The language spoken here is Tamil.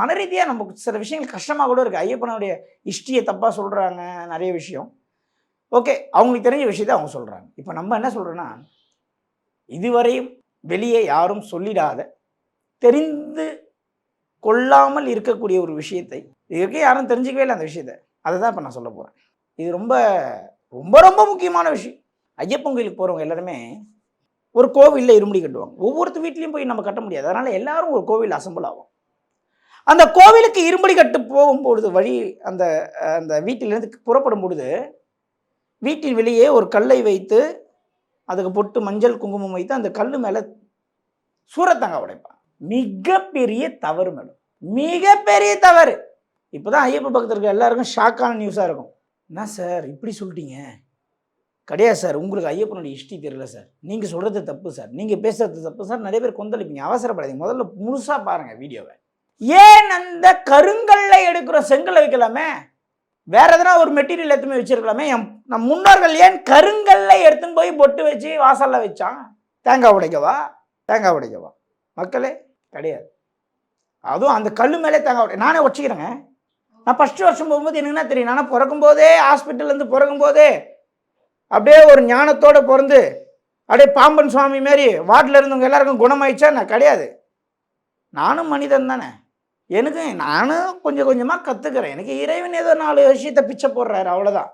மன ரீதியாக நமக்கு சில விஷயங்கள் கஷ்டமாக கூட இருக்குது ஐயப்பனுடைய ஹிஸ்ட்ரியை தப்பாக சொல்கிறாங்க நிறைய விஷயம். ஓகே அவங்களுக்கு தெரிஞ்ச விஷயத்தை அவங்க சொல்கிறாங்க இப்போ நம்ம என்ன சொல்கிறோன்னா இதுவரையும் வெளியே யாரும் சொல்லிடாத தெரிந்து கொள்ளாமல் இருக்கக்கூடிய ஒரு விஷயத்தை இதுக்கு யாரும் தெரிஞ்சிக்கவே இல்லை அந்த விஷயத்தை. அதை தான் இப்போ நான் சொல்ல போகிறேன் இது ரொம்ப ரொம்ப ரொம்ப முக்கியமான விஷயம். ஐயப்பன் கோயிலுக்கு போகிறவங்க எல்லாருமே ஒரு கோவிலில் இருமுடி கட்டுவாங்க. ஒவ்வொருத்த வீட்லேயும் போய் நம்ம கட்ட முடியாது. அதனால் எல்லாரும் ஒரு கோவில் அசம்பிள் ஆகும். அந்த கோவிலுக்கு இரும்படி கட்டு போகும்பொழுது வழி அந்த அந்த வீட்டிலிருந்து புறப்படும் பொழுது வீட்டின் வெளியே ஒரு கல்லை வைத்து அதுக்கு பொட்டு மஞ்சள் குங்குமம் வைத்து அந்த கல் மேலே சூரத்தங்க உடைப்பான். மிகப்பெரிய தவறு மேடம். மிகப்பெரிய தவறு. இப்போ தான் ஐயப்ப பக்தர்கள் எல்லாருக்கும் ஷாக்கான நியூஸாக இருக்கும். என்ன சார்? இப்படி சொல்லிட்டீங்க? கிடையாது சார். உங்களுக்கு ஐயப்பனுடைய ஹிஸ்ட்ரி தெரியல சார். நீங்கள் சொல்கிறது தப்பு சார். நீங்கள் பேசுறது தப்பு சார். நிறைய பேர் கொந்தளிப்பீங்க. அவசரப்படாதீங்க. முதல்ல முழுசாக பாருங்கள் வீடியோவை. ஏன் அந்த கருங்கல்ல எடுக்கிற செங்கல்ல வைக்கலாமே? வேற எதனா ஒரு மெட்டீரியல் எடுத்துமே வச்சிருக்கலாமே? என் நம் முன்னோர்கள் ஏன் கருங்கல்ல எடுத்துன்னு போய் பொட்டு வச்சு வாசல்ல வச்சான் தேங்காய் உடைக்கவா? தேங்காய் உடைக்கவா? மக்களே கிடையாது. அதுவும் அந்த கல் மேலே தேங்காய் உடை நானே வச்சுக்கிறேங்க நான் ஃபஸ்ட்டு வருஷம் போகும்போது எனக்கு என்ன தெரியும்? நான் பிறக்கும் போதே ஹாஸ்பிட்டல்லேருந்து பிறக்கும் போதே அப்படியே ஒரு ஞானத்தோட பிறந்து அப்படியே பாம்பன் சுவாமி மாரி வார்டில் இருந்தவங்க எல்லாருக்கும் குணமாயிடுச்சா நான் கிடையாது. நானும் மனிதன் தானே. எனக்கு நானும் கொஞ்சம் கொஞ்சமாக கற்றுக்கிறேன் எனக்கு இறைவன் ஏதோ நாலு விஷயத்தை பிச்சை போடுறாரு அவ்வளோதான்